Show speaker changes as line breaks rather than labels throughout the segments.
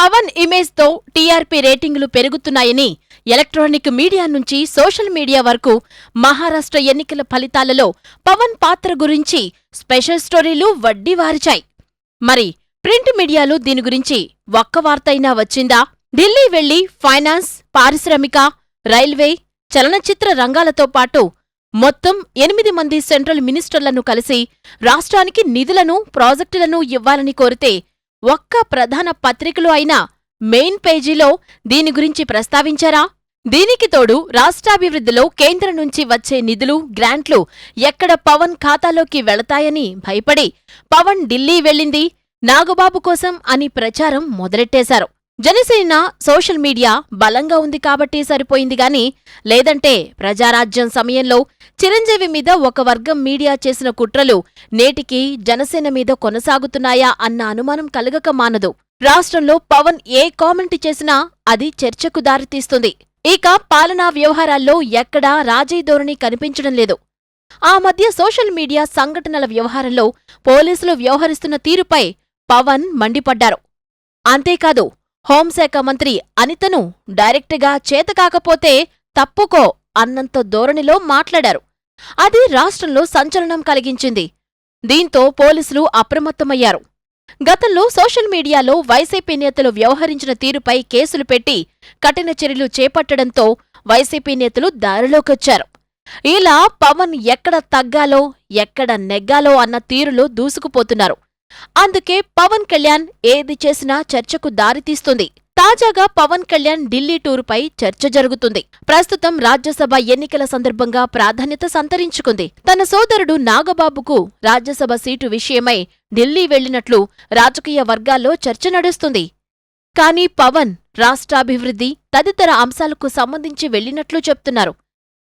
Pawan ఇమేజ్తో TRP రేటింగులు పెరుగుతున్నాయని electronic media నుంచి సోషల్ మీడియా వరకు మహారాష్ట్ర ఎన్నికల ఫలితాలలో పవన్ పాత్ర గురించి స్పెషల్ స్టోరీలు వడ్డీ వారిచాయి. మరి ప్రింట్ మీడియాలో దీని గురించి ఒక్క వార్తైనా వచ్చిందా? ఢిల్లీ వెళ్ళి ఫైనాన్స్ పారిశ్రామిక రైల్వే చలనచిత్ర రంగాలతో పాటు మొత్తం ఎనిమిది మంది సెంట్రల్ మినిస్టర్లను కలిసి రాష్ట్రానికి నిధులను ప్రాజెక్టులను ఇవ్వాలని కోరితే ఒక్క ప్రధాన పత్రికలో అయినా మెయిన్ పేజీలో దీని గురించి ప్రస్తావించారా? దీనికి తోడు రాష్ట్రాభివృద్ధిలో కేంద్రం నుంచి వచ్చే నిధులు గ్రాంట్లు ఎక్కడ పవన్ ఖాతాలోకి వెళతాయని భయపడి పవన్ ఢిల్లీ వెళ్ళింది నాగబాబు కోసం అని ప్రచారం మొదలెట్టేశారు. జనసేన సోషల్ మీడియా బలంగా ఉంది కాబట్టి సరిపోయింది గాని లేదంటే ప్రజారాజ్యం సమయంలో చిరంజీవి మీద ఒక వర్గం మీడియా చేసిన కుట్రలు నేటికి జనసేన మీద కొనసాగుతున్నాయా అన్న అనుమానం కలగక మానదు. రాష్ట్రంలో పవన్ ఏ కామెంట్ చేసినా అది చర్చకు దారితీస్తుంది. ఇక పాలనా వ్యవహారాల్లో ఎక్కడా రాజీ ధోరణి కనిపించడం లేదు. ఆ మధ్య సోషల్ మీడియా సంఘటనల వ్యవహారంలో పోలీసులు వ్యవహరిస్తున్న తీరుపై పవన్ మండిపడ్డారు. అంతేకాదు హోంశాఖ మంత్రి అనితను డైరెక్టుగా చేతకాకపోతే తప్పుకో అన్నంత ధోరణిలో మాట్లాడారు. అది రాష్ట్రంలో సంచలనం కలిగించింది. దీంతో పోలీసులు అప్రమత్తమయ్యారు. గతంలో సోషల్ మీడియాలో వైసీపీ నేతలు వ్యవహరించిన తీరుపై కేసులు పెట్టి కఠిన చర్యలు చేపట్టడంతో వైసీపీ నేతలు దారిలోకొచ్చారు. ఇలా పవన్ ఎక్కడ తగ్గాలో ఎక్కడ నెగ్గాలో అన్న తీరులో దూసుకుపోతున్నారు. అందుకే పవన్ కళ్యాణ్ ఏది చేసినా చర్చకు దారితీస్తుంది తాజాగా పవన్ కళ్యాణ్ ఢిల్లీ టూరుపై చర్చ జరుగుతుంది. ప్రస్తుతం రాజ్యసభ ఎన్నికల సందర్భంగా ప్రాధాన్యత సంతరించుకుంది. తన సోదరుడు నాగబాబుకు రాజ్యసభ సీటు విషయమై ఢిల్లీ వెళ్ళినట్లు రాజకీయ వర్గాల్లో చర్చ నడుస్తుంది. కానీ పవన్ రాష్ట్రాభివృద్ధి తదితర అంశాలకు సంబంధించి వెళ్ళినట్లు చెప్తున్నారు.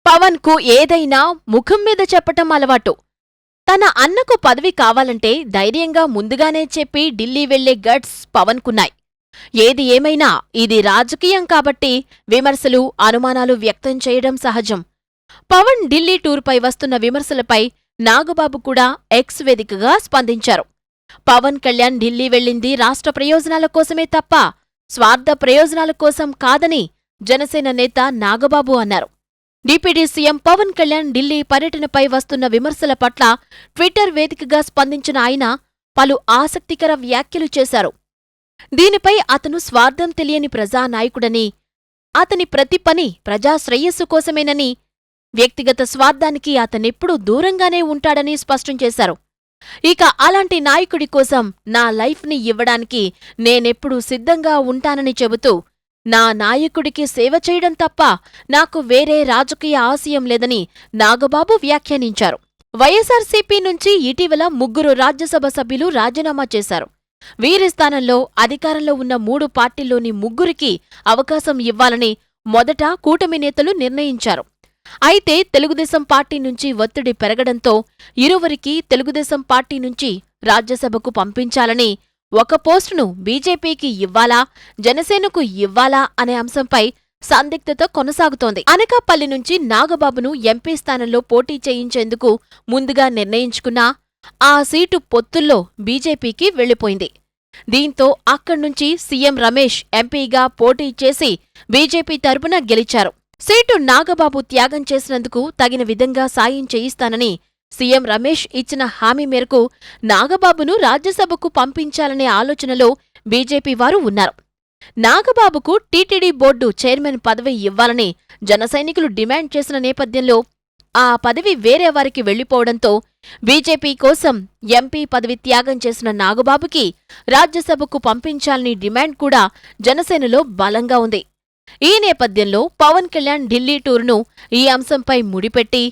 పవన్కు ఏదైనా ముఖం మీద చెప్పటం అలవాటు. తన అన్నకు పదవి కావాలంటే ధైర్యంగా ముందుగానే చెప్పి ఢిల్లీ వెళ్ళే గట్స్ పవన్కున్నాయి. ఏది ఏమైనా ఇది రాజకీయం కాబట్టి విమర్శలు అనుమానాలు వ్యక్తం చేయడం సహజం. పవన్ ఢిల్లీ టూర్పై వస్తున్న విమర్శలపై నాగబాబు కూడా ఎక్స్ వేదికగా స్పందించారు. పవన్ కళ్యాణ్ ఢిల్లీ వెళ్ళింది రాష్ట్ర ప్రయోజనాల కోసమే తప్ప స్వార్థ ప్రయోజనాల కోసం కాదని జనసేన నేత నాగబాబు అన్నారు. డిప్యూటీ సీఎం పవన్ కళ్యాణ్ ఢిల్లీ పర్యటనపై వస్తున్న విమర్శల పట్ల ట్విట్టర్ వేదికగా స్పందించిన ఆయన పలు ఆసక్తికర వ్యాఖ్యలు చేశారు. దీనిపై అతను స్వార్థం తెలియని ప్రజానాయకుడని అతని ప్రతి పని ప్రజాశ్రేయస్సు కోసమేనని వ్యక్తిగత స్వార్థానికి అతనెప్పుడూ దూరంగానే ఉంటాడని స్పష్టం చేశారు. ఇక అలాంటి నాయకుడి కోసం నా లైఫ్ని ఇవ్వడానికి నేనెప్పుడూ సిద్ధంగా ఉంటానని చెబుతూ నా నాయకుడికి సేవ చేయడం తప్ప నాకు వేరే రాజకీయ ఆశయం లేదని నాగబాబు వ్యాఖ్యానించారు. వైఎస్ఆర్సీపీ నుంచి ఇటీవల ముగ్గురు రాజ్యసభ సభ్యులు రాజీనామా చేశారు. వీరి స్థానంలో అధికారంలో ఉన్న మూడు పార్టీల్లోని ముగ్గురికి అవకాశం ఇవ్వాలని మొదట కూటమి నేతలు నిర్ణయించారు. అయితే తెలుగుదేశం పార్టీ నుంచి ఒత్తిడి పెరగడంతో ఇరువురికి తెలుగుదేశం పార్టీ నుంచి రాజ్యసభకు పంపించాలని ఒక పోస్టును బీజేపీకి ఇవ్వాలా? జనసేనకు ఇవ్వాలా? అనే అంశంపై సందిగ్ధత కొనసాగుతోంది. అనకాపల్లి నుంచి నాగబాబును ఎంపీ స్థానంలో పోటీ చేయించేందుకు ముందుగా నిర్ణయించుకున్నా ఆ సీటు పొత్తుల్లో బీజేపీకి వెళ్ళిపోయింది దీంతో అక్కడ్నుంచి సీఎం రమేష్ ఎంపీగా పోటీ చేసి బీజేపీ తరపున గెలిచారు. సీటు నాగబాబు త్యాగం చేసినందుకు తగిన విధంగా సాయం చేయిస్తానని సీఎం రమేష్ ఇచ్చిన హామీ మేరకు నాగబాబును రాజ్యసభకు పంపించాలనే ఆలోచనలో బీజేపీ వారు ఉన్నారు. నాగబాబుకు టీటీడీ బోర్డు చైర్మన్ పదవి ఇవ్వాలని జనసైనికులు డిమాండ్ చేసిన నేపథ్యంలో ఆ పదవి వేరే వారికి వెళ్ళిపోవడంతో బీజేపీ కోసం ఎంపీ పదవి త్యాగం చేసిన నాగబాబుకి రాజ్యసభకు పంపించాలని డిమాండ్ కూడా జనసేనలో బలంగా ఉంది. ఈ నేపథ్యంలో పవన్ కళ్యాణ్ ఢిల్లీ టూర్ను ఈ అంశంపై ముడిపెట్టి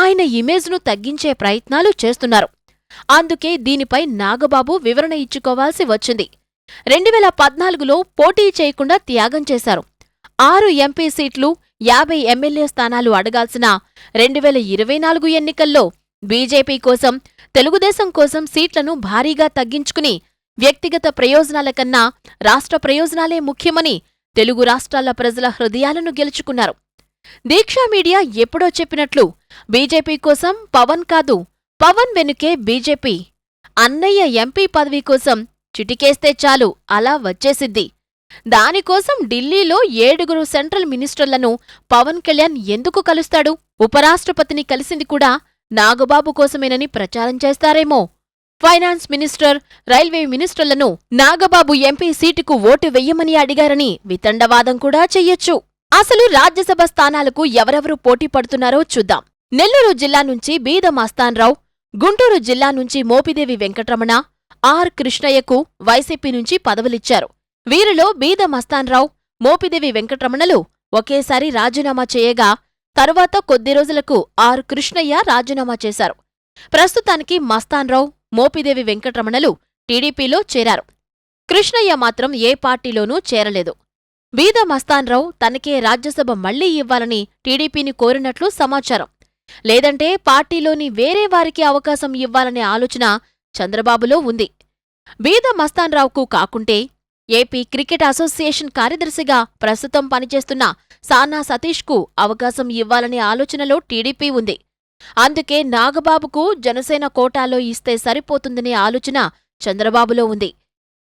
ఆయన ఇమేజ్ను తగ్గించే ప్రయత్నాలు చేస్తున్నారు. అందుకే దీనిపై నాగబాబు వివరణ ఇచ్చుకోవాల్సి వచ్చింది. రెండువేల పద్నాలుగులో పోటీ చేయకుండా త్యాగం చేశారు. ఆరు ఎంపీ సీట్లు యాభై ఎమ్మెల్యే స్థానాలు అడగాల్సిన రెండువేల ఇరవై నాలుగు ఎన్నికల్లో బీజేపీ కోసం తెలుగుదేశం కోసం సీట్లను భారీగా తగ్గించుకుని వ్యక్తిగత ప్రయోజనాల కన్నా రాష్ట్ర ప్రయోజనాలే ముఖ్యమని తెలుగు రాష్ట్రాల ప్రజల హృదయాలను గెలుచుకున్నారు. దీక్షా మీడియా ఎప్పుడో చెప్పినట్లు బీజేపీ కోసం పవన్ కాదు పవన్ వెనుకే బీజేపీ. అన్నయ్య ఎంపీ పదవి కోసం చిటికేస్తే చాలు అలా వచ్చేసిద్ది. దానికోసం ఢిల్లీలో ఏడుగురు సెంట్రల్ మినిస్టర్లను పవన్ కళ్యాణ్ ఎందుకు కలుస్తాడు? ఉపరాష్ట్రపతిని కలిసింది కూడా నాగబాబు కోసమేనని ప్రచారం చేస్తారేమో. ఫైనాన్స్ మినిస్టర్ రైల్వే మినిస్టర్లను నాగబాబు ఎంపీ సీటుకు ఓటు వెయ్యమని అడిగారని వితండవాదం కూడా చెయ్యొచ్చు. అసలు రాజ్యసభ స్థానాలకు ఎవరెవరు పోటీ పడుతున్నారో చూద్దాం. నెల్లూరు జిల్లా నుంచి బీద మస్తాన్రావు గుంటూరు జిల్లా నుంచి మోపిదేవి వెంకటరమణ ఆర్ కృష్ణయ్యకు వైసీపీ నుంచి పదవులిచ్చారు. వీరిలో బీద మస్తాన్రావు మోపిదేవి వెంకటరమణలు ఒకేసారి రాజీనామా చేయగా తరువాత కొద్ది రోజులకు ఆర్ కృష్ణయ్య రాజీనామా చేశారు. ప్రస్తుతానికి మస్తాన్రావు మోపిదేవి వెంకటరమణలు టీడీపీలో చేరారు. కృష్ణయ్య మాత్రం ఏ పార్టీలోనూ చేరలేదు. బీద మస్తాన్రావు తనకే రాజ్యసభ మళ్ళీ ఇవ్వాలని టీడీపీని కోరినట్లు సమాచారం. లేదంటే పార్టీలోని వేరే వారికి అవకాశం ఇవ్వాలనే ఆలోచన చంద్రబాబులో ఉంది. బీద మస్తాన్రావుకు కాకుంటే ఏపీ క్రికెట్ అసోసియేషన్ కార్యదర్శిగా ప్రస్తుతం పనిచేస్తున్న సానా సతీష్కు అవకాశం ఇవ్వాలనే ఆలోచనలో టీడీపీ ఉంది. అందుకే నాగబాబుకు జనసేన కోటాలో ఇస్తే సరిపోతుందనే ఆలోచన చంద్రబాబులో ఉంది.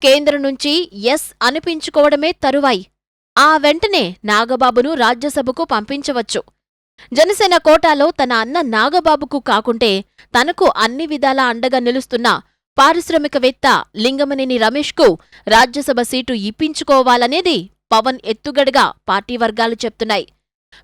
కేంద్రం నుంచి ఎస్ అనిపించుకోవడమే తరువాయి. ఆ వెంటనే నాగబాబును రాజ్యసభకు పంపించవచ్చు. జనసేన కోటాలో తన అన్న నాగబాబుకు కాకుంటే తనకు అన్ని విధాలా అండగా నిలుస్తున్న పారిశ్రామికవేత్త లింగమనేని రమేష్కు రాజ్యసభ సీటు ఇప్పించుకోవాలనేది పవన్ ఎత్తుగడగా పార్టీ వర్గాలు చెప్తున్నాయి.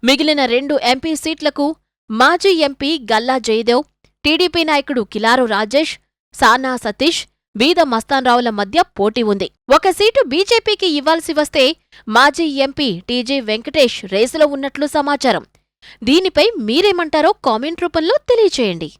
మిగిలిన రెండు ఎంపీ సీట్లకు మాజీ ఎంపీ గల్లా జయదేవ్ టీడీపీ నాయకుడు కిలారు రాజేష్ సానా సతీష్ బీద మస్తాన్రావుల మధ్య పోటీ ఉంది. ఒక సీటు బీజేపీకి ఇవ్వాల్సి వస్తే మాజీ ఎంపీ టీజీ వెంకటేష్ రేసులో ఉన్నట్లు సమాచారం. దీనిపై మీరేమంటారో కామెంట్ రూపంలో తెలియచేయండి.